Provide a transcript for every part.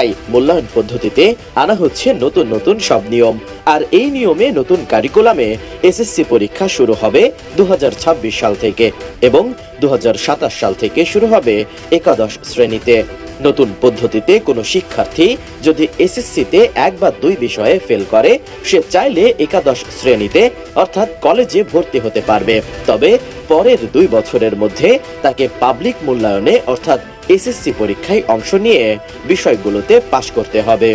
পরীক্ষায় মূল্যায়ন পদ্ধতিতে আনা হচ্ছে নতুন নতুন সব নিয়ম। আর এই নিয়মে নতুন কারিকুলামে এসএসসি পরীক্ষা শুরু হবে দু সাল থেকে এবং দু সাল থেকে শুরু হবে একাদশ শ্রেণীতে। নতুন পদ্ধতিতে কোনো শিক্ষার্থী যদি এসএসসিতে এক বা দুই বিষয়ে ফেল করে, সে চাইলে একাদশ শ্রেণীতে অর্থাৎ কলেজে ভর্তি হতে পারবে। তবে পরের দুই বছরের মধ্যে তাকে পাবলিক মূল্যায়নে অর্থাৎ এসএসসি পরীক্ষায় অংশ নিয়ে বিষয়গুলোতে পাশ করতে হবে।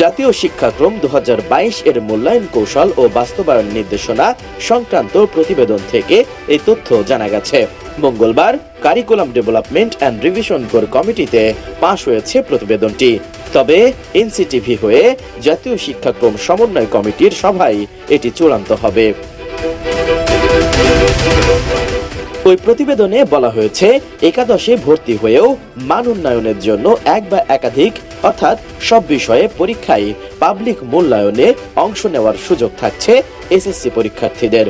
জাতীয় শিক্ষাক্রম দু হাজার বাইশ এর মূল্যায়ন কৌশল ও বাস্তবায়ন নির্দেশনা সংক্রান্ত প্রতিবেদন থেকে এই তথ্য জানা গেছে। মঙ্গলবার curriculum development and revision core কমিটিতে পাশ হয়েছে প্রতিবেদনটি। তবে এনসিটিভি হয়ে জাতীয় শিক্ষাক্রম সমন্বয় কমিটির সভায় এটি চূড়ান্ত হবে। ওই প্রতিবেদনে বলা হয়েছে, একাদশে ভর্তি হয়েও মান উন্নয়নের জন্য এক বা একাধিক, অর্থাৎ সব বিষয়ে পরীক্ষায় পাবলিক মূল্যায়নে অংশ নেওয়ার সুযোগ থাকছে এসএসসি পরীক্ষার্থীদের।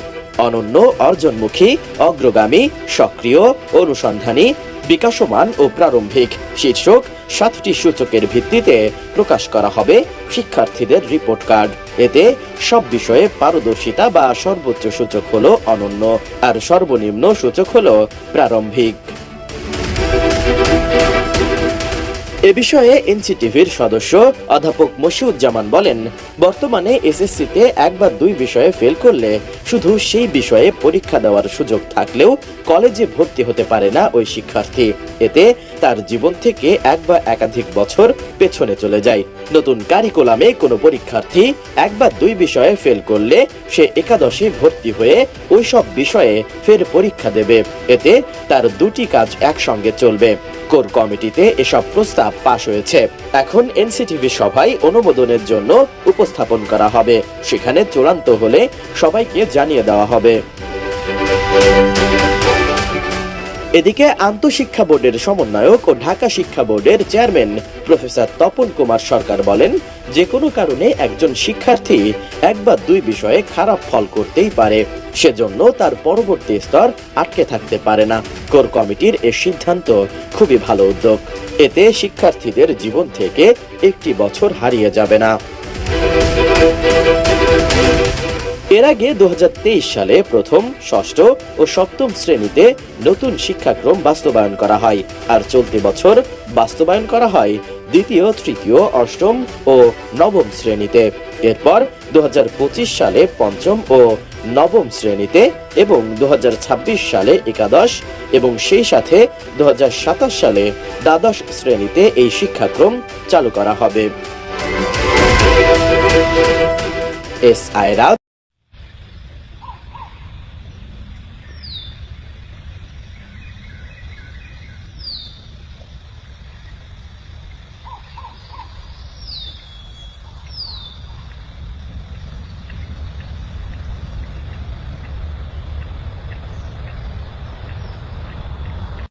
অনন্য অর্জনমুখী, অগ্রগামী, সক্রিয়, অনুসন্ধানী বিকাশমান ও প্রারম্ভিক শীর্ষক সাতটি সূচকের ভিত্তিতে প্রকাশ করা হবে শিক্ষার্থীদের রিপোর্ট কার্ড এতে সব বিষয়ে পারদর্শিতা বা সর্বোচ্চ সূচক হল অনন্য, আর সর্বনিম্ন সূচক হল প্রারম্ভিক। এ বিষয়ে এনসিটিভির সদস্য অধ্যাপক মশিউজ্জামান বলেন, বর্তমানে এসএসসিতে এক বা দুই বিষয়ে ফেল করলে শুধু সেই বিষয়ে পরীক্ষা দেওয়ার সুযোগ থাকলেও কলেজে ভর্তি হতে পারে না ওই শিক্ষার্থী। এতে তার জীবন থেকে এক বা একাধিক বছর পেছনে চলে যায়। নতুন কারিকুলামে কোনো পরীক্ষার্থী এক বা দুই বিষয়ে ফেল করলে সে একাদশে ভর্তি হয়ে ওই সব বিষয়ে ফের পরীক্ষা দেবে। এতে তার দুটি কাজ একসঙ্গে চলবে। কোর কমিটিতে এসব প্রস্তাব পাশ হয়েছে। এখন এনসিটিভি সভায় অনুমোদনের জন্য উপস্থাপন করা হবে। সেখানে চূড়ান্ত হলে সবাইকে জানিয়ে দেওয়া হবে। এদিকে আন্তঃশিক্ষা বোর্ডের সমন্বয়ক ও ঢাকা শিক্ষা বোর্ডের চেয়ারম্যান প্রফেসর তপন কুমার সরকার বলেন, যে কোনো কারণে একজন শিক্ষার্থী এক বা দুই বিষয়ে খারাপ ফল করতেই পারে, সেজন্য তার পরবর্তী স্তর আটকে থাকতে পারে না। কোর কমিটির এ সিদ্ধান্ত খুবই ভালো উদ্যোগ। এতে শিক্ষার্থীদের জীবন থেকে একটি বছর হারিয়ে যাবে না। এর আগে দু হাজার তেইশ সালে প্রথম, ষষ্ঠ ও সপ্তম শ্রেণীতে নতুন শিক্ষাক্রম বাস্তবায়ন করা হয় আর চলতি বছর বাস্তবায়ন করা হয় দ্বিতীয়, তৃতীয়, অষ্টম ও নবম শ্রেণীতে। এরপর দু সালে পঞ্চম ও নবম শ্রেণীতে এবং দু হাজার ছাব্বিশ সালে একাদশ এবং সেই সাথে দু হাজার সাতাশ সালে দ্বাদশ শ্রেণীতে এই শিক্ষাক্রম চালু করা হবে। এস আয়রা